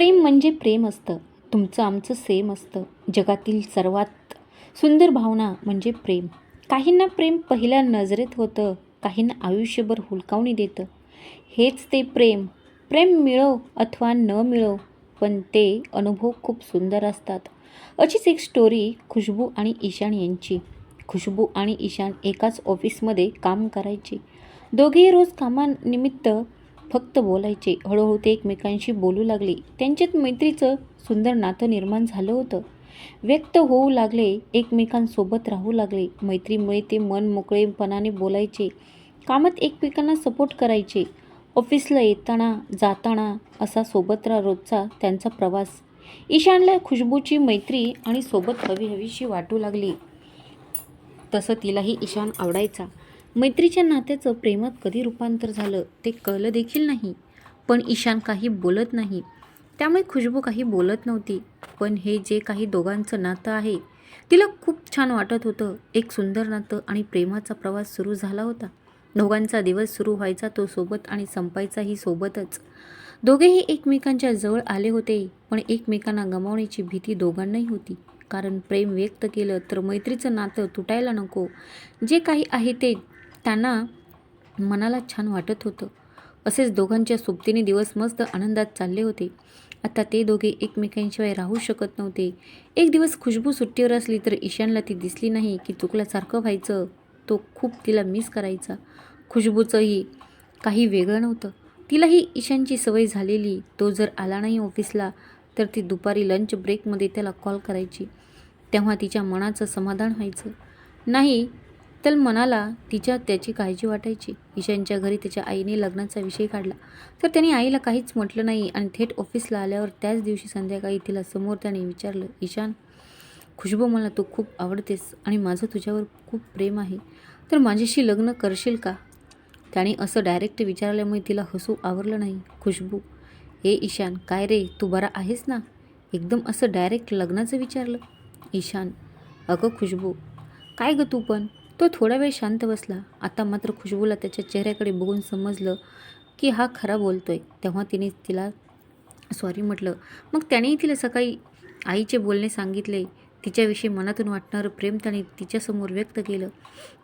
प्रेम म्हणजे प्रेम असतं. तुमचं आमचं सेम असतं. जगातील सर्वात सुंदर भावना म्हणजे प्रेम. काहींना प्रेम पहिल्या नजरेत होतं काहींना आयुष्यभर हुलकावणी देतं. हेच ते प्रेम. प्रेम मिळो अथवा न मिळो पण ते अनुभव खूप सुंदर असतात. अशीच एक स्टोरी खुशबू आणि ईशान यांची. खुशबू आणि ईशान एकाच ऑफिसमध्ये काम करायची. दोघेही रोज कामानिमित्त फक्त बोलायचे. हळूहळू ते एकमेकांशी बोलू लागले. त्यांच्यात मैत्रीचं सुंदर नातं निर्माण झालं होतं. व्यक्त होऊ लागले. एकमेकांसोबत राहू लागले. मैत्रीमुळे ते मन मोकळेपणाने बोलायचे. कामात एकमेकांना सपोर्ट करायचे. ऑफिसला येताना जाताना असा सोबत रा रोजचा त्यांचा प्रवास. ईशानला खुशबूची मैत्री आणि सोबत हवी हवीशी वाटू लागली. तसं तिलाही ईशान आवडायचा. मैत्रीच्या नात्याचं प्रेमात कधी रूपांतर झालं ते कळलं देखील नाही. पण ईशान काही बोलत नाही. त्यामुळे खुशबू काही बोलत नव्हती. पण हे जे काही दोघांचं नातं आहे तिला खूप छान वाटत होतं. एक सुंदर नातं आणि प्रेमाचा प्रवास सुरू झाला होता. दोघांचा दिवस सुरू व्हायचा तो सोबत आणि संपायचाही सोबतच. दोघेही एकमेकांच्या जवळ आले होते पण एकमेकांना गमावण्याची भीती दोघांनाही होती. कारण प्रेम व्यक्त केलं तर मैत्रीचं नातं तुटायला नको. जे काही आहे ते त्यांना मनाला छान वाटत होतं. असेच दोघांच्या सोबतीने दिवस मस्त आनंदात चालले होते. आता ते दोघे एकमेकांशिवाय राहू शकत नव्हते. एक दिवस खुशबू सुट्टीवर असली तर ईशानला ती दिसली नाही की चुकल्यासारखं व्हायचं. तो खूप तिला मिस करायचा. खुशबूचंही काही वेगळं नव्हतं. तिलाही ईशानची सवय झालेली. तो जर आला नाही ऑफिसला तर ती दुपारी लंच ब्रेकमध्ये त्याला कॉल करायची. तेव्हा तिच्या मनाचं समाधान व्हायचं. नाही तर मनाला तिच्या त्याची काळजी वाटायची. ईशानच्या घरी त्याच्या आईने लग्नाचा विषय काढला. तर त्याने आईला काहीच म्हटलं नाही आणि थेट ऑफिसला आल्यावर त्याच दिवशी संध्याकाळी तिला समोर त्याने विचारलं ईशान खुशबू मला तू खूप आवडतेस आणि माझं तुझ्यावर खूप प्रेम आहे. तर माझ्याशी लग्न करशील का? त्याने असं डायरेक्ट विचारल्यामुळे तिला हसू आवरलं नाही. खुशबू ए ईशान काय रे तू बरा आहेस ना? एकदम असं डायरेक्ट लग्नाचं विचारलं. ईशान अगं खुशबू काय गं तू पण? तो थोडा वेळ शांत बसला. आता मात्र खुशबूला त्याच्या चेहऱ्याकडे बघून समजलं की हा खरा बोलतोय. तेव्हा तिने तिला सॉरी म्हटलं. मग त्यानेही तिला सकाळी आईचे बोलणे सांगितले. तिच्याविषयी मनातून वाटणारं प्रेम त्याने तिच्यासमोर व्यक्त केलं.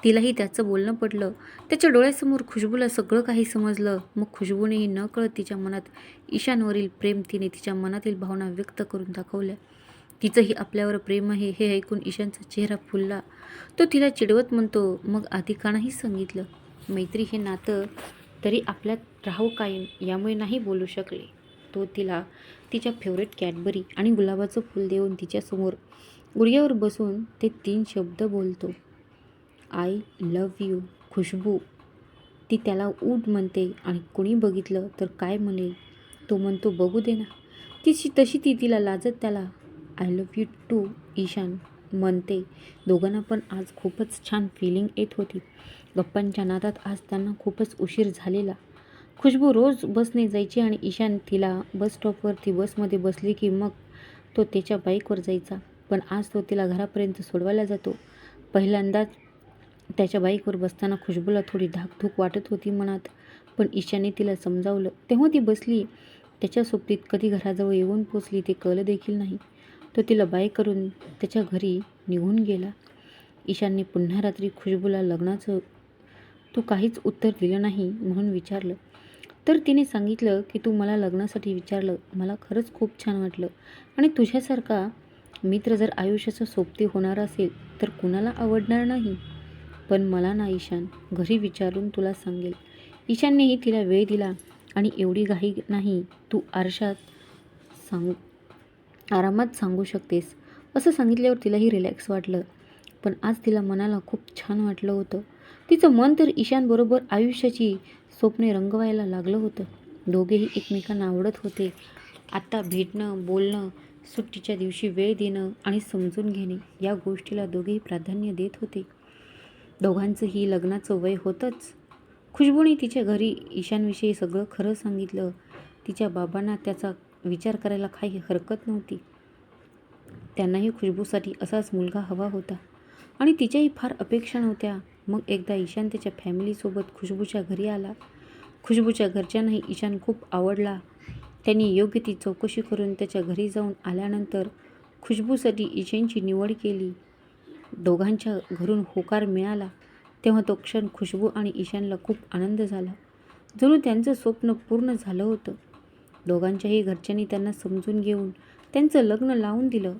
तिलाही त्याचं बोलणं पडलं त्याच्या डोळ्यासमोर खुशबूला सगळं काही समजलं. मग खुशबूनेही न कळत तिच्या मनात ईशानवरील प्रेम तिने तिच्या मनातील भावना व्यक्त करून दाखवल्या. तिचंही आपल्यावर प्रेम आहे हे ऐकून ईशानचा चेहरा फुलला. तो तिला चिडवत म्हणतो मग अधिकानाही सांगितलं. मैत्री हे नातं तरी आपल्यात राहू कायम यामुळे नाही बोलू शकले. तो तिला तिच्या फेवरेट कॅडबरी आणि गुलाबाचं फूल देऊन तिच्यासमोर गुडघ्यावर बसून ते तीन शब्द बोलतो. I love you Khushboo. ती त्याला ऊट म्हणते आणि कुणी बघितलं तर काय म्हणेल? तो म्हणतो बघू दे ना. तिची तशी ती तिला लाजत त्याला I love you too Ishaan म्हणते. दोघांना पण आज खूपच छान फिलिंग येत होती. गप्पांच्या नादात आज त्यांना खूपच उशीर झालेला. खुशबू रोज बसने जायची आणि ईशान तिला बस स्टॉपवरती बसमध्ये बसली की मग तो त्याच्या बाईकवर जायचा. पण आज तो तिला घरापर्यंत सोडवायला जातो. पहिल्यांदाच त्याच्या बाईकवर बसताना खुशबूला थोडी धाकधूक वाटत होती मनात पण ईशाने तिला समजावलं. तेव्हा ती बसली. त्याच्या सोबतीत कधी घराजवळ येऊन पोचली ते कळलं देखील नाही. तो तिला बाय करून त्याच्या घरी निघून गेला. ईशानने पुन्हा रात्री खुशबूला लग्नाचं तू काहीच उत्तर दिलं नाही म्हणून विचारलं. तर तिने सांगितलं की तू मला लग्नासाठी विचारलं. मला खरंच खूप छान वाटलं. आणि तुझ्यासारखा मित्र जर आयुष्याचं सोबती होणार असेल तर कुणाला आवडणार नाही? पण मला ना ईशान घरी विचारून तुला सांगेल. ईशाननेही तिला वेळ दिला आणि एवढी घाई नाही. तू आरशात सांग आरामात सांगू शकतेस. असं सांगितल्यावर तिलाही रिलॅक्स वाटलं. पण आज तिला मनाला खूप छान वाटलं होतं. तिचं मन तर ईशानबरोबर आयुष्याची स्वप्ने रंगवायला लागलं होतं. दोघेही एकमेकांना आवडत होते. आता भेटणं बोलणं सुट्टीच्या दिवशी वेळ देणं आणि समजून घेणे या गोष्टीला दोघेही प्राधान्य देत होते. दोघांचंही लग्नाचं वय होतंच. खुशबूने तिच्या घरी ईशानविषयी सगळं खरं सांगितलं. तिच्या बाबांना त्याचा विचार करायला काही हरकत नव्हती. त्यांनाही खुशबूसाठी असाच मुलगा हवा होता. आणि तिच्याही फार अपेक्षा नव्हत्या. मग एकदा ईशान त्याच्या फॅमिलीसोबत खुशबूच्या घरी आला. खुशबूच्या घरच्यांनाही ईशान खूप आवडला. त्यांनी योग्य ती चौकशी करून त्याच्या घरी जाऊन आल्यानंतर खुशबूसाठी ईशानची निवड केली. दोघांच्या घरून होकार मिळाला. तेव्हा तो क्षण खुशबू आणि ईशानला खूप आनंद झाला. जणू त्यांचं स्वप्न पूर्ण झालं होतं. दोघांच्याही घरच्यांनी त्यांना समजून घेऊन त्यांचं लग्न लावून दिलं.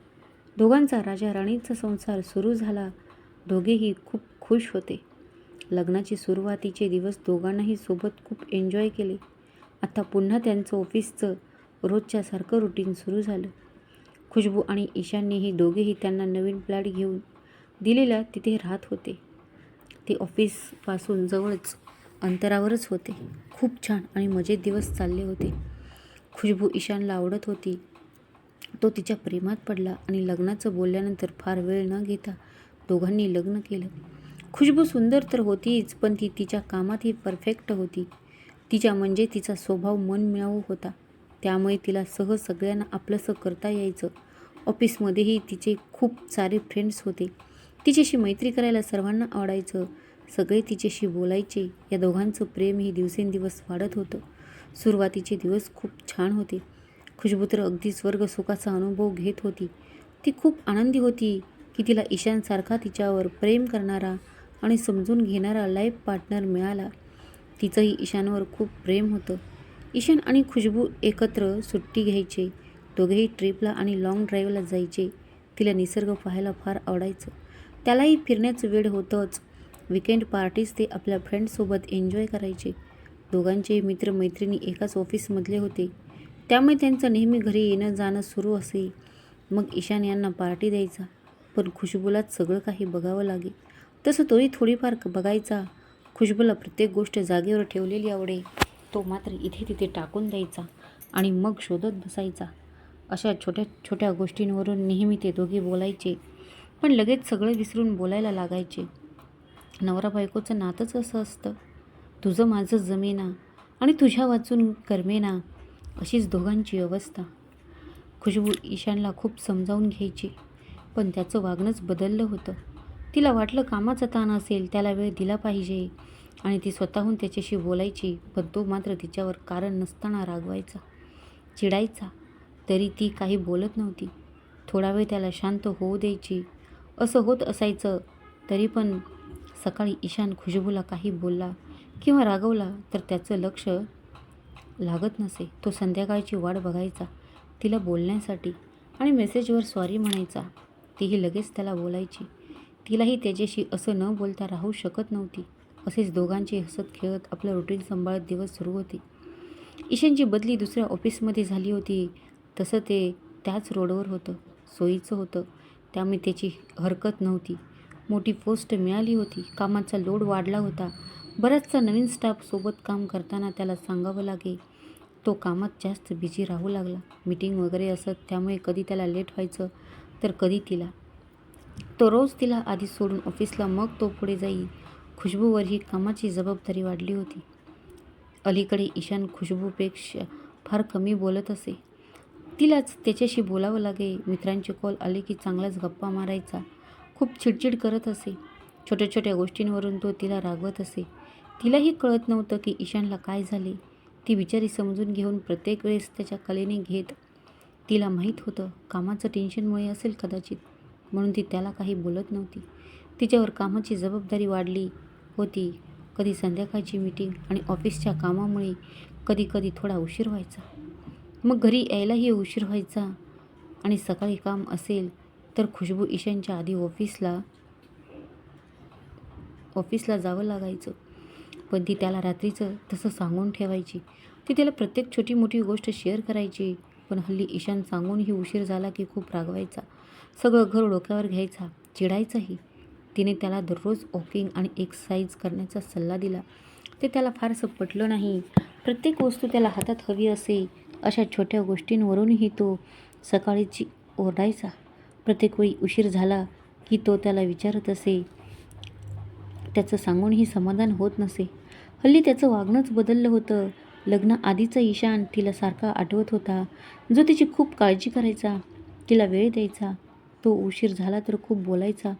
दोघांचा राजा राणीचा संसार सुरू झाला. दोघेही खूप खुश होते. लग्नाची सुरुवातीचे दिवस दोघांनाही सोबत खूप एन्जॉय केले. आता पुन्हा त्यांचं ऑफिसचं रोजच्यासारखं रुटीन सुरू झालं. खुशबू आणि ईशाननेही दोघेही त्यांना नवीन फ्लॅट घेऊन दिलेला तिथे राहत होते. ते ऑफिसपासून जवळच अंतरावरच होते. खूप छान आणि मजेत दिवस चालले होते. खुशबू ईशानला आवडत होती. तो तिच्या प्रेमात पडला आणि लग्नाचं बोलल्यानंतर फार वेळ न घेता दोघांनी लग्न केलं. खुशबू सुंदर तर होतीच पण ती तिच्या कामातही परफेक्ट होती. तिच्या म्हणजे तिचा स्वभाव मन मिळावू होता. त्यामुळे तिला सहज सगळ्यांना आपलंसं करता यायचं. ऑफिसमध्येही तिचे खूप सारे फ्रेंड्स होते. तिच्याशी मैत्री करायला सर्वांना आवडायचं. सगळे तिच्याशी बोलायचे. या दोघांचं प्रेम हे दिवसेंदिवस वाढत होतं. सुरुवातीचे दिवस खूप छान होते. खुशबू तर अगदी स्वर्ग सुखाचा अनुभव घेत होती. ती खूप आनंदी होती की तिला ईशानसारखा तिच्यावर प्रेम करणारा आणि समजून घेणारा लाईफ पार्टनर मिळाला. तिचंही ईशानवर खूप प्रेम होतं. ईशान आणि खुशबू एकत्र सुट्टी घ्यायचे दोघेही ट्रिपला आणि लाँग ड्राईव्हला जायचे. तिला निसर्ग पाहायला फार आवडायचं. त्यालाही फिरण्याचं वेळ होतंच. विकेंड पार्टीज ते आपल्या फ्रेंडसोबत एन्जॉय करायचे. दोघांचे मित्रमैत्रिणी एकाच ऑफिसमधले होते. त्यामुळे त्यांचं नेहमी घरी येणं जाणं सुरू असे. मग ईशान यांना पार्टी द्यायचा. पण खुशबूलाच सगळं काही बघावं लागे. तसं तोही थोडीफार बघायचा. खुशबूला प्रत्येक गोष्ट जागेवर ठेवलेली आवडे. तो मात्र इथे तिथे टाकून द्यायचा आणि मग शोधत बसायचा. अशा छोट्या छोट्या गोष्टींवरून नेहमी ते दोघे बोलायचे. पण लगेच सगळं विसरून बोलायला लागायचे. नवरा बायकोचं नातंच असं असतं. तुझं माझं जमेना आणि तुझ्या वाचून करमेना अशीच दोघांची अवस्था. खुशबू ईशानला खूप समजावून घ्यायची पण त्याचं वागणंच बदललं होतं. तिला वाटलं कामाचा ताण असेल त्याला वेळ दिला पाहिजे आणि ती स्वतःहून त्याच्याशी बोलायची पण तो मात्र तिच्यावर कारण नसताना रागवायचा. चिडायचा तरी ती काही बोलत नव्हती. थोडा वेळ त्याला शांत होऊ द्यायची. असं होत असायचं तरी पण सकाळी ईशान खुशबूला काही बोलला किंवा रागवला तर त्याचं लक्ष लागत नसे. तो संध्याकाळची वाट बघायचा तिला बोलण्यासाठी आणि मेसेजवर स्वारी म्हणायचा. तीही लगेच त्याला बोलायची. तिलाही त्याच्याशी असं न बोलता राहू शकत नव्हती. असेच दोघांची हसत खेळत आपलं रुटीन सांभाळत दिवस सुरू होते. ईशांची बदली दुसऱ्या ऑफिसमध्ये झाली होती. तसं ते त्याच रोडवर होतं. सोयीचं होतं. त्यामुळे त्याची हरकत नव्हती. मोठी पोस्ट मिळाली होती. कामाचा लोड वाढला होता. बराचसा नवीन स्टाफसोबत काम करताना त्याला सांगावं लागे. तो कामात जास्त बिझी राहू लागला. मीटिंग वगैरे असत त्यामुळे कधी त्याला लेट व्हायचं तर कधी तिला. तो रोज तिला आधी सोडून ऑफिसला मग तो पुढे जाई. खुशबूवर ही कामाची जबाबदारी वाढली होती. अलीकडे ईशान खुशबूपेक्षा फार कमी बोलत असे. तिलाच त्याच्याशी बोलावं लागे. मित्रांचे कॉल आले की चांगलाच गप्पा मारायचा. खूप चिडचिड करत असे. छोट्या छोट्या गोष्टींवरून तो तिला रागवत असे. तिलाही कळत नव्हतं की ईशानला काय झाले. ती बिचारी समजून घेऊन प्रत्येक वेळेस त्याच्या कलेने घेत. तिला माहीत होतं कामाचं टेन्शनमुळे असेल कदाचित म्हणून ती त्याला काही बोलत नव्हती. तिच्यावर कामाची जबाबदारी वाढली होती. कधी संध्याकाळची मीटिंग आणि ऑफिसच्या कामामुळे कधी कधी थोडा उशीर व्हायचा. मग घरी यायलाही उशीर व्हायचा आणि सकाळी काम असेल तर खुशबू ईशानच्या आधी ऑफिसला ऑफिसला जावं लागायचं. पण ती त्याला रात्रीचं तसं सांगून ठेवायची. ती त्याला प्रत्येक छोटी मोठी गोष्ट शेअर करायची. पण हल्ली ईशान सांगूनही उशीर झाला की खूप रागवायचा. सगळं घर डोक्यावर घ्यायचा. चिडायचाही. तिने त्याला दररोज वॉकिंग आणि एक्सरसाइज करण्याचा सल्ला दिला. ते त्याला फारसं पटलं नाही. प्रत्येक वस्तू त्याला हातात हवी असे. अशा छोट्या गोष्टींवरूनही तो सकाळीची ओरडायचा. प्रत्येक वेळी उशीर झाला की तो त्याला विचारत असे. त्याचं सांगूनही समाधान होत नसे. हल्ली त्याचं वागणंच बदललं होतं. लग्न आधीचा ईशान तिला सारखा आठवत होता. जो तिची खूप काळजी करायचा तिला वेळ द्यायचा तो उशीर झाला तर खूप बोलायचा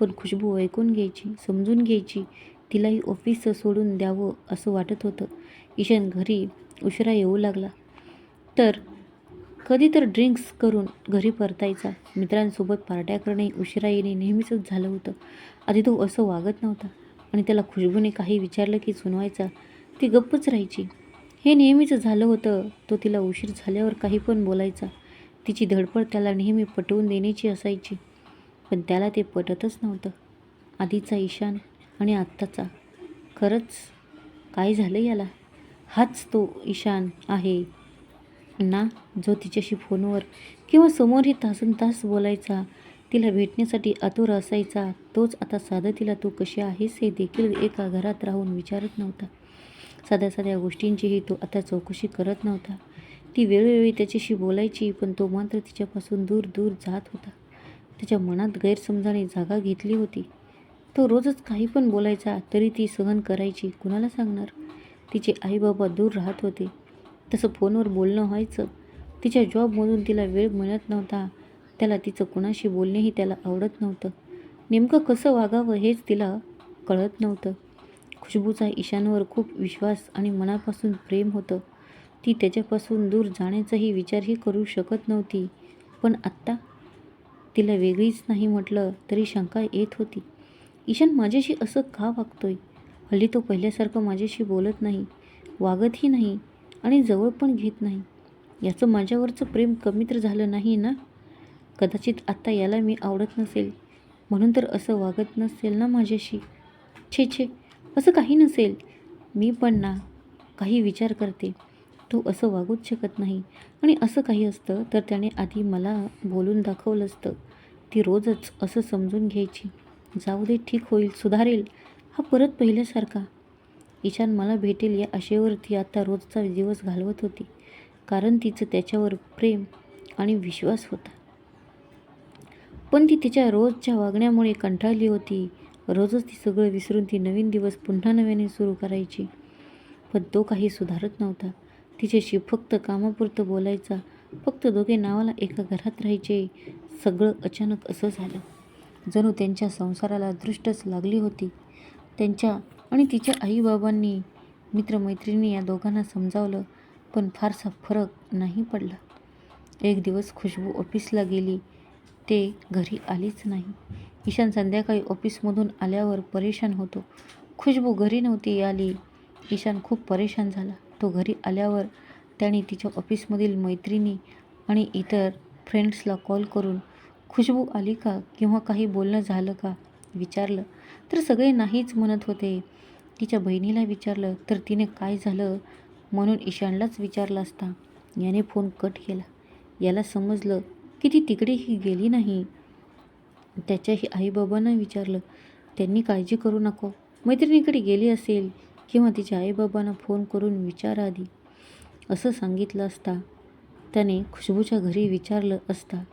पण खुशबू ऐकून घ्यायची समजून घ्यायची तिलाही ऑफिस सोडून द्यावं असं वाटत होतं. ईशान घरी उशिरा येऊ लागला. तर कधी तर ड्रिंक्स करून घरी परतायचा. मित्रांसोबत पार्ट्या करणे उशिरा येणे नेहमीचंच झालं होतं. आधी तो असं वागत नव्हता. आणि त्याला खुशबूने काही विचारलं की सुनवायचा. ती गप्पच राहायची. हे नेहमीच झालं होतं. तो तिला उशीर झाल्यावर काही पण बोलायचा. तिची धडपड त्याला नेहमी पटवून देण्याची असायची. पण त्याला ते पटतच नव्हतं. आधीचा ईशान आणि आत्ताचा. खरंच काय झालं याला? हाच तो ईशान आहे ना जो तिच्याशी फोनवर किंवा समोरही तासन तास बोलायचा तिला भेटण्यासाठी आतुर असायचा. तोच आता साधं तिला तू कशी आहेस हे देखील एका घरात राहून विचारत नव्हता. साध्या साध्या गोष्टींचीही तो आता चौकशी करत नव्हता. ती वेळोवेळी त्याच्याशी बोलायची पण तो मात्र तिच्यापासून दूर दूर जात होता. त्याच्या मनात गैरसमजाने जागा घेतली होती. तो रोजच काही पण बोलायचा तरी ती सहन करायची. कुणाला सांगणार? तिचे आईबाबा दूर राहत होते. तसं फोनवर बोलणं व्हायचं. तिच्या जॉबमधून तिला वेळ मिळत नव्हता. त्याला तिचं कुणाशी बोलणेही त्याला आवडत नव्हतं. नेमकं कसं वागावं हेच तिला कळत नव्हतं. खुशबूचा ईशानवर खूप विश्वास आणि मनापासून प्रेम होतं. ती त्याच्यापासून दूर जाण्याचाही विचारही करू शकत नव्हती. पण आत्ता तिला वेगळीच नाही म्हटलं तरी शंका येत होती. ईशान माझ्याशी असं का वागतोय? हल्ली तो पहिल्यासारखं माझ्याशी बोलत नाही वागतही नाही आणि जवळ पण घेत नाही. याचं माझ्यावरचं प्रेम कमी तर झालं नाही ना? कदाचित आत्ता याला मी आवडत नसेल. म्हणून तर असं वागत नसेल ना माझ्याशी? छे छे असं काही नसेल. मी पण ना काही विचार करते. तो असं वागूच शकत नाही. आणि असं काही असतं तर त्याने आधी मला बोलून दाखवलं असतं. ती रोजच असं समजून घ्यायची. जाऊ दे ठीक होईल सुधारेल. हा परत पहिल्यासारखा. ईशान मला भेटेल या आशेवर ती आता रोजचा दिवस घालवत होती. कारण तिचं त्याच्यावर प्रेम आणि विश्वास होता. पण ती तिच्या रोजच्या वागण्यामुळे कंटाळली होती. रोजच ती सगळं विसरून ती नवीन दिवस पुन्हा नव्याने सुरू करायची. पण तो काही सुधारत नव्हता. तिच्याशी फक्त कामापुरतं बोलायचा. फक्त दोघे नावाला एका घरात राहायचे. सगळं अचानक असं झालं. जणू त्यांच्या संसाराला दृष्टच लागली होती. त्यांच्या आणि तिच्या आईबाबांनी मित्रमैत्रिणी या दोघांना समजावलं पण फारसा फरक नाही पडला. एक दिवस खुशबू ऑफिसला गेली. ते घरी आलीच नाही. ईशान संध्याकाळी ऑफिसमधून आल्यावर परेशान होतो. खुशबू घरी नव्हती आली. ईशान खूप परेशान झाला. तो घरी आल्यावर त्याने तिच्या ऑफिसमधील मैत्रिणी आणि इतर फ्रेंड्सला कॉल करून खुशबू आली का? किंवा काही बोलणं झालं का? विचारलं. तर सगळे नाहीच म्हणत होते. तिच्या बहिणीला विचारलं तर तिने काय झालं? म्हणून ईशानलाच विचारलं असता. याने फोन कट केला. याला समजलं की ती तिकडेही गेली नाही. त्याच्याही आईबाबांना विचारलं त्यांनी काळजी करू नको. मैत्रिणीकडे गेली असेल किंवा तिच्या आईबाबांना फोन करून विचार आधी असं सांगितलं असता त्याने खुशबूच्या घरी विचारलं असता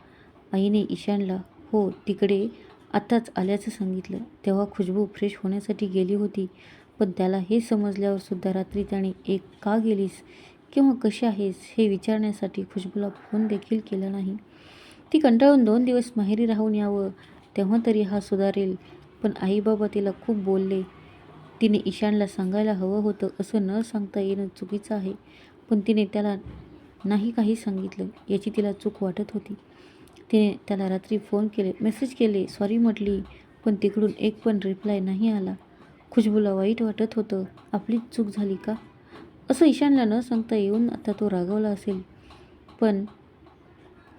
आईने ईशानला हो तिकडे आत्ताच आल्याचं सांगितलं. तेव्हा खुशबू फ्रेश होण्यासाठी गेली होती. पण त्याला हे समजल्यावर सुद्धा रात्री त्याने एक का गेलीस? किंवा कशी आहेस? हे विचारण्यासाठी खुशबूला फोन देखील केला नाही. ती कंटाळून दोन दिवस माहेरी राहून यावं तेव्हा तरी हा सुधारेल. पण आईबाबा तिला खूप बोलले तिने ईशानला सांगायला हवं होतं असं न सांगता येणं चुकीचं आहे. पण तिने त्याला नाही काही सांगितलं याची तिला चूक वाटत होती. तिने त्याला रात्री फोन केले मेसेज केले सॉरी म्हटली पण तिकडून एक पण रिप्लाय नाही आला. खुशबूला वाईट वाटत होतं आपलीच चूक झाली का? असं ईशानला न सांगता येऊन आता तो रागवला असेल. पण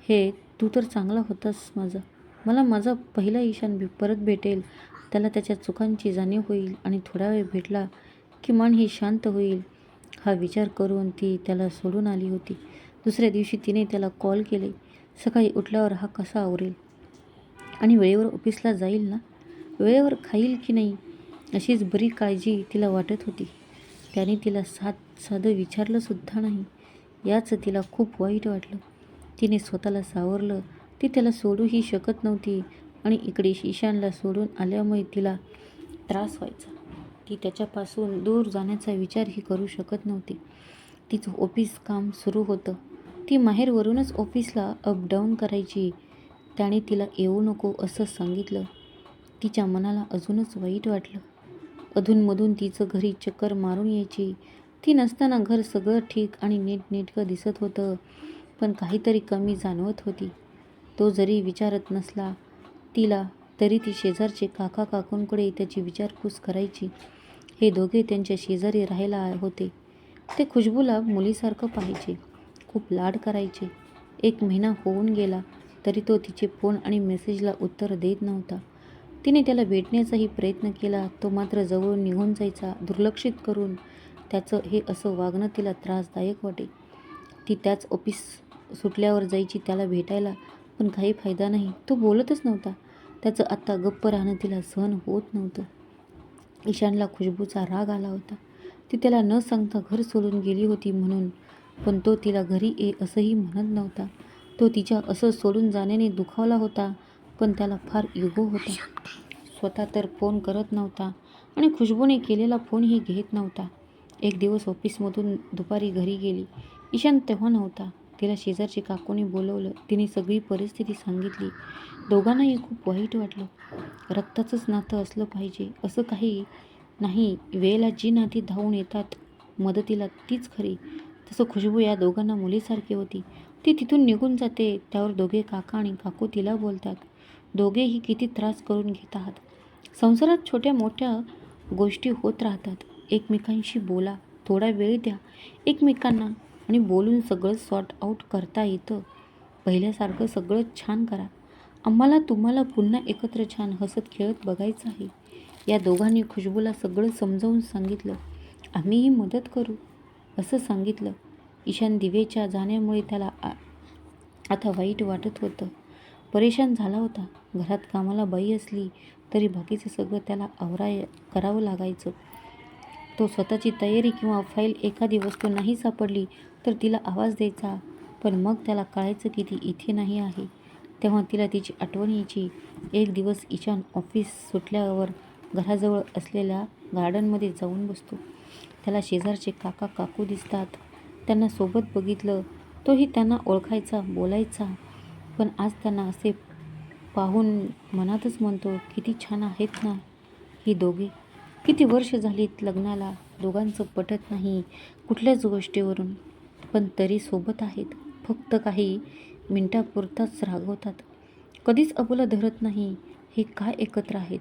हे तू तर चांगला होतास माझा. मला माझा पहिला ईशान भे परत भेटेल. त्याला त्याच्या चुकांची जाणीव होईल आणि थोडा वेळ भेटला की मन ही शांत होईल. हा विचार करून ती त्याला सोडून आली होती. दुसऱ्या दिवशी तिने त्याला कॉल केले. सकाळी उठल्यावर हा कसा आवरेल? आणि वेळेवर ऑफिसला जाईल ना? वेळेवर खाईल की नाही? अशीच बरी काळजी तिला वाटत होती. त्याने तिला साध साधं विचारलंसुद्धा नाही. याचं तिला खूप वाईट वाटलं. तिने स्वतःला सावरलं. ती त्याला सोडूही शकत नव्हती आणि इकडे ईशानला सोडून आल्यामुळे तिला त्रास व्हायचा. ती त्याच्यापासून दूर जाण्याचा विचारही करू शकत नव्हती. तिचं ऑफिस काम सुरू होतं. ती माहेरवरूनच ऑफिसला अपडाऊन करायची. त्याने तिला येऊ नको असं सांगितलं. तिच्या मनाला अजूनच वाईट वाटलं. अधूनमधून तिचं घरी चक्कर मारून यायची. ती नसताना घर सगळं ठीक आणि नीटनेटकं दिसत होतं. पण काहीतरी कमी जाणवत होती. तो जरी विचारत नसला तिला तरी ती शेजारचे काका काकूंकडे त्याची विचारपूस करायची. हे दोघे त्यांच्या शेजारी राहायला होते. ते खुशबूला मुलीसारखं पाहायचे. खूप लाड करायचे. एक महिना होऊन गेला तरी तो तिचे फोन आणि मेसेजला उत्तर देत नव्हता. तिने त्याला भेटण्याचाही प्रयत्न केला तो मात्र जवळून निघून जायचा दुर्लक्षित करून त्याचं हे असं वागणं तिला त्रासदायक वाटे. ती त्याच ऑफिस सुटल्यावर जायची त्याला भेटायला पण काही फायदा नाही. तो बोलतच नव्हता. त्याचं आत्ता गप्प राहणं तिला सहन होत नव्हतं. ईशानला खुशबूचा राग आला होता. ती त्याला न सांगता घर सोडून गेली होती म्हणून पण तो तिला घरी ये असंही म्हणत नव्हता. तो तिच्या असं सोडून जाण्याने दुखावला होता पण त्याला फार युगो होता. स्वतः तर फोन करत नव्हता आणि खुशबूने केलेला फोनही घेत नव्हता. एक दिवस ऑफिसमधून दुपारी घरी गेली. ईशान तेव्हा नव्हता. तिला शेजारची काकूने बोलवलं. तिने सगळी परिस्थिती सांगितली. दोघांनाही खूप वाईट वाटलं. रक्ताचंच नातं असलं पाहिजे. असं काही नाही. वेळेला जी नाती धावून येतात. मदतीला तीच खरी. तसं खुशबू या दोघांना मुलीसारखी होती. ती तिथून निघून जाते. त्यावर दोघे काका आणि काकू तिला बोलतात. दोघेही किती त्रास करून घेत आहात. संसारात छोट्या मोठ्या गोष्टी होत राहतात. एकमेकांशी बोला. थोडा वेळ द्या. एकमेकांना आणि बोलून सगळं सॉर्ट आऊट करता येतं. पहिल्यासारखं सगळं छान करा. आम्हाला तुम्हाला पुन्हा एकत्र छान हसत खेळत बघायचं आहे. या दोघांनी खुशबूला सगळं समजावून सांगितलं. आम्हीही मदत करू असं सांगितलं. ईशान दिवेच्या जाण्यामुळे त्याला आ आता वाईट वाटत होतं. परेशान झाला होता. घरात कामाला बाई असली तरी बाकीचं सगळं त्याला आवराय करावं लागायचं. तो स्वतःची तयारी किंवा फाईल एखादी वस्तू नाही सापडली तर तिला आवाज द्यायचा. पण मग त्याला कळायचं की ती इथे नाही आहे. तेव्हा तिला तिची आठवण यायची. एक दिवस ईशान ऑफिस सुटल्यावर घराजवळ असलेल्या गार्डनमध्ये जाऊन बसतो. त्याला शेजारचे काका काकू दिसतात. त्यांना सोबत बघितलं तोही त्यांना ओळखायचा बोलायचा. पण आज त्यांना असे पाहून मनातच म्हणतो किती छान आहेत ना ही दोघे. किती वर्ष झालीत लग्नाला? दोघांचं पटत नाही कुठल्याच गोष्टीवरून. पण तरी सोबत आहेत. फक्त काही मिनटापुरताच रागवतात. कधीच अबोला धरत नाही. हे काय एकत्र आहेत?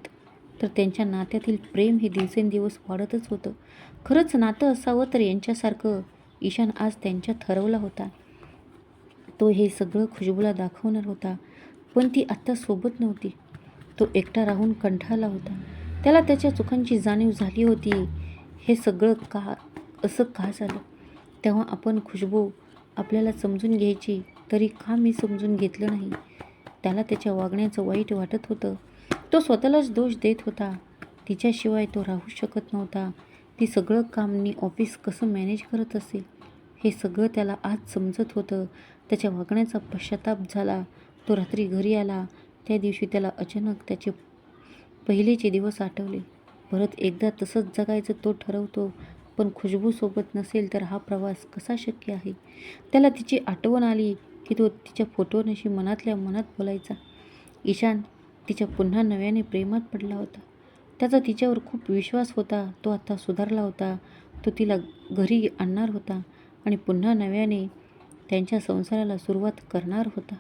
तर त्यांच्या नात्यातील प्रेम हे दिवसेंदिवस वाढतच होतं. खरंच नातं असावं तर यांच्यासारखं ईशान आज त्यांच्या ठरवला होता. तो हे सगळं खुशबूला दाखवणार होता. पण ती आत्ता सोबत नव्हती. तो एकटा राहून कंठाला होता. त्याला त्याच्या चुकांची जाणीव झाली होती. हे सगळं का असं का झालं? तेव्हा आपण खुशबू आपल्याला समजून घ्यायची तरी का मी समजून घेतलं नाही? त्याला त्याच्या वागण्याचं वाईट वाटत होतं. तो स्वतःलाच दोष देत होता. तिच्याशिवाय तो राहू शकत नव्हता. ती सगळं कामनी ऑफिस कसं मॅनेज करत असेल? हे सगळं त्याला आज समजत होतं. त्याच्या वागण्याचा पश्चाताप झाला. तो रात्री घरी आला. त्या दिवशी त्याला अचानक त्याचे पहिलेचे दिवस आठवले. परत एकदा तसंच जगायचं तो ठरवतो पण खुशबूसोबत नसेल तर हा प्रवास कसा शक्य आहे? त्याला तिची आठवण आली की तो तिच्या फोटोनशी मनातल्या मनात बोलायचा. ईशान तिच्या पुन्हा नव्याने प्रेमात पडला होता. त्याचा तिच्यावर खूप विश्वास होता तो आता सुधारला होता तो तिला घरी आणणार होता आणि पुन्हा नव्याने त्यांच्या संसाराला सुरुवात करणार होता.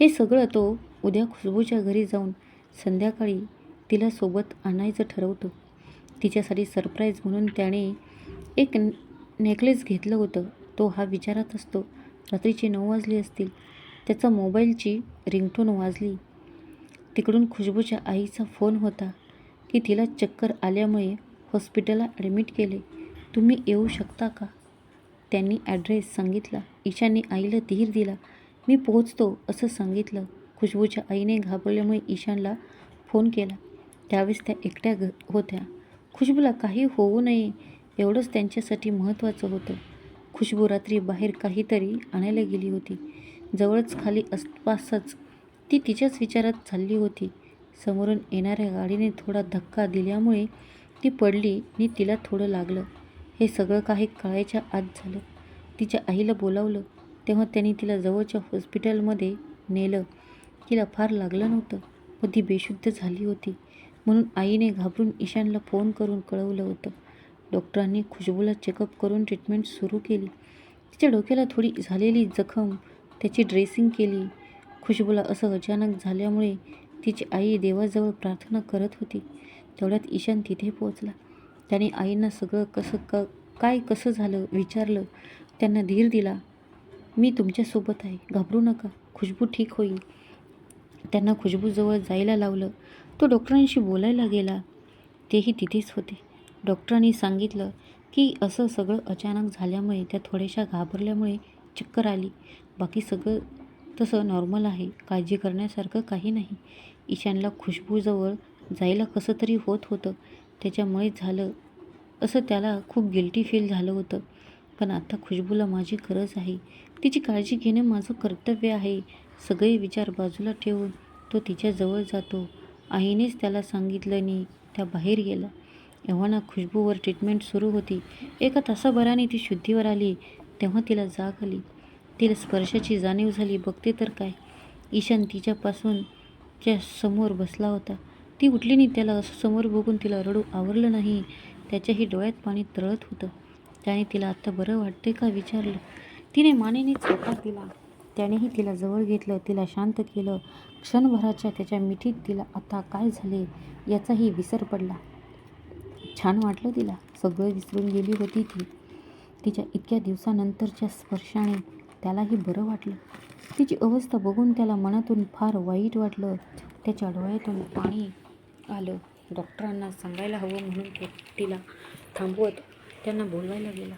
हे सगळं तो उद्या खुशबूच्या घरी जाऊन संध्याकाळी तिला सोबत आणायचं ठरवतो. तिच्यासाठी सरप्राईज म्हणून त्याने एक नेकलेस घेतलं होतं. तो हा विचारात असतो रात्रीचे नऊ वाजले असतील. त्याचा मोबाईलची रिंगटोन वाजली. तिकडून खुशबूच्या आईचा फोन होता की तिला चक्कर आल्यामुळे हॉस्पिटलला ॲडमिट केले. तुम्ही येऊ शकता का? त्यांनी ॲड्रेस सांगितला. ईशाने आईला धीर दिला. मी पोहोचतो असं सांगितलं. खुशबूच्या आईने घाबरल्यामुळे ईशानला फोन केला. त्यावेळेस त्या एकट्या घ होत्या. खुशबूला काही होऊ नये एवढंच त्यांच्यासाठी महत्त्वाचं होतं. खुशबू रात्री बाहेर काहीतरी आणायला गेली होती. जवळच खाली आसपासच ती तिच्याच विचारात चालली होती. समोरून येणाऱ्या गाडीने थोडा धक्का दिल्यामुळे ती पडली आणि तिला थोडं लागलं. हे सगळं काही कळायच्या आत झालं. तिच्या आईला बोलावलं. तेव्हा त्यांनी तिला जवळच्या हॉस्पिटलमध्ये नेलं. तिला फार लागलं नव्हतं. पण ती बेशुद्ध झाली होती. म्हणून आईने घाबरून ईशानला फोन करून कळवलं होतं. डॉक्टरांनी खुशबूला चेकअप करून ट्रीटमेंट सुरू केली. तिच्या डोक्याला थोडी झालेली जखम त्याची ड्रेसिंग केली. खुशबूला असं अचानक झाल्यामुळे तिची आई देवाजवळ प्रार्थना करत होती. तेवढ्यात ईशान तिथे पोहोचला. त्याने आईंना सगळं कसं क काय कसं झालं विचारलं. त्यांना धीर दिला मी तुमच्यासोबत आहे. घाबरू नका. खुशबू ठीक होईल. त्यांना खुशबूजवळ जायला लावलं. तो डॉक्टरांशी बोलायला गेला. तेही तिथेच होते. डॉक्टरांनी सांगितलं की असं सगळं अचानक झाल्यामुळे त्या थोड्याशा घाबरल्यामुळे चक्कर आली. बाकी सगळं तसं नॉर्मल आहे. काळजी करण्यासारखं काही नाही. ईशानला खुशबूजवळ जायला कसं तरी होत होतं. त्याच्यामुळे झालं असं त्याला खूप गिल्टी फील झालं होतं. पण आता खुशबूला माझी गरज आहे. तिची काळजी घेणं माझं कर्तव्य आहे. सगळे विचार बाजूला ठेवून तो तिच्याजवळ जातो. आईनेच त्याला सांगितलं त्या बाहेर गेला. एव्हाना खुशबूवर ट्रीटमेंट सुरू होती. एका तासाभराने ती शुद्धीवर आली. तेव्हा तिला जाग आली. तिला स्पर्शाची जाणीव झाली. बघते तर काय? ईशान तिच्यापासून च्या समोर बसला होता. ती उठली नाही त्याला असं समोर बघून तिला रडू आवरलं नाही. त्याच्याही डोळ्यात पाणी तळत होतं. त्याने तिला आत्ता बरं वाटते का विचारलं. तिने मानेनेच होकार दिला. त्यानेही तिला जवळ घेतलं तिला शांत केलं. क्षणभराच्या त्याच्या मिठीत तिला आता काय झाले? याचाही विसर पडला. छान वाटलं तिला. सगळं विसरून गेली होती ती. तिच्या इतक्या दिवसानंतरच्या स्पर्शाने त्यालाही बरं वाटलं. तिची अवस्था बघून त्याला मनातून फार वाईट वाटलं. त्याच्या डोळ्यातून पाणी आलं. डॉक्टरांना सांगायला हवं म्हणून तो तिला थांबवत त्यांना बोलवायला गेला.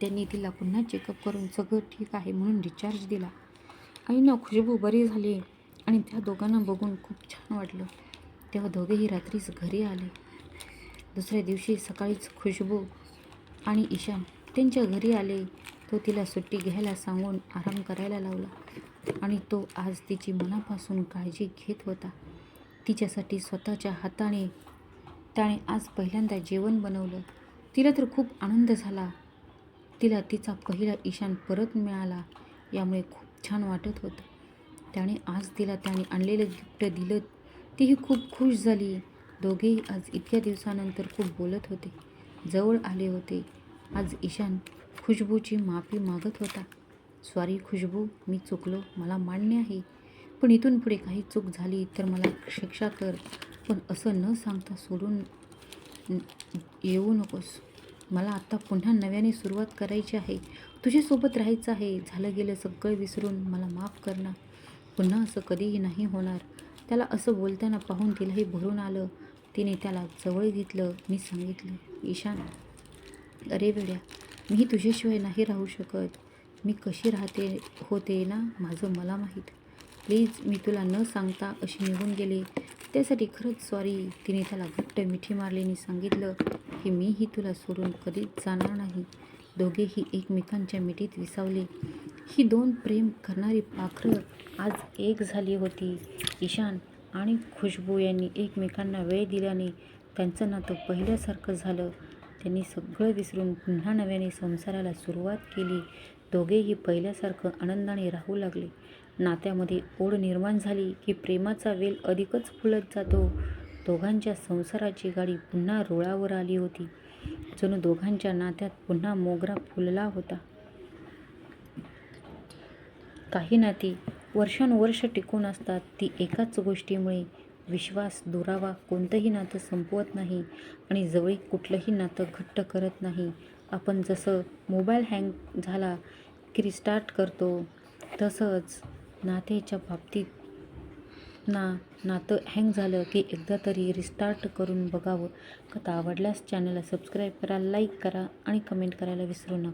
त्यांनी तिला पुन्हा चेकअप करून सगळं ठीक आहे म्हणून डिस्चार्ज दिला. आईनं खुशबू बरी झाली आणि त्या दोघांना बघून खूप छान वाटलं. तेव्हा दोघेही रात्रीच घरी आले. दुसऱ्या दिवशी सकाळीच खुशबू आणि ईशान त्यांच्या घरी आले. तो तिला सुट्टी घ्यायला सांगून आराम करायला लावला आणि तो आज तिची मनापासून काळजी घेत होता. तिच्यासाठी स्वतःच्या हाताने त्याने आज पहिल्यांदा जेवण बनवलं. तिला तर खूप आनंद झाला. तिला तिचा पहिला ईशान परत मिळाला यामुळे खूप छान वाटत होतं. त्याने आज तिला त्याने आणलेलं गिफ्ट दिलं तीही खूप खुश झाली. दोघेही आज इतक्या दिवसानंतर खूप बोलत होते. जवळ आले होते. आज ईशान खुशबूची माफी मागत होता. सॉरी खुशबू मी चुकलो मला मान्य आहे. पण इथून पुढे काही चूक झाली तर मला शिक्षा कर. पण असं न सांगता सोडून येऊ नकोस. मला आत्ता पुन्हा नव्याने सुरुवात करायची आहे. तुझ्यासोबत राहायचं आहे. झालं गेलं सगळं विसरून मला माफ करणं पुन्हा असं कधीही नाही होणार. त्याला असं बोलताना पाहून तिलाही भरून आलं. तिने त्याला जवळ घेतलं. मी सांगितलं ईशान अरे वेड्या मी तुझ्याशिवाय नाही राहू शकत. मी कशी राहते होते ना माझं मला माहीत. प्लीज मी तुला न सांगता अशी निघून गेले. त्यासाठी खरंच सॉरी तिने त्याला घट्ट मिठी मारली आणि सांगितलं. की मीही तुला सोडून कधीच जाणार नाही. दोघेही एकमेकांच्या मिठीत विसावले. ही दोन प्रेम करणारी पाखरं आज एक झाली होती. ईशान आणि खुशबू यांनी एकमेकांना वेळ दिल्याने त्यांचं नातं पहिल्यासारखं झालं. त्यांनी सगळं विसरून पुन्हा नव्याने संसाराला सुरुवात केली. दोघेही पहिल्यासारखं आनंदाने राहू लागले. नात्यामध्ये ओढ निर्माण झाली की प्रेमाचा वेल अधिकच फुलत जातो. दोघांच्या संसाराची गाडी पुन्हा रुळावर आली होती. जणू दोघांच्या नात्यात पुन्हा मोगरा फुलला होता. काही नाती वर्षानुवर्ष टिकून असतात. ती एकाच गोष्टीमुळे विश्वास दुरावा कोणतंही नातं संपवत नाही आणि जवळीक कुठलंही नातं घट्ट करत नाही. आपण जसं मोबाईल हँग झाला की रिस्टार्ट करतो तसंच नात्याच्या बाबतीत ना नातं हँग झालं की एकदा तरी रिस्टार्ट करून बघावं. कथा आवडल्यास चॅनलला सबस्क्राईब करा लाईक करा आणि कमेंट करायला विसरू नका.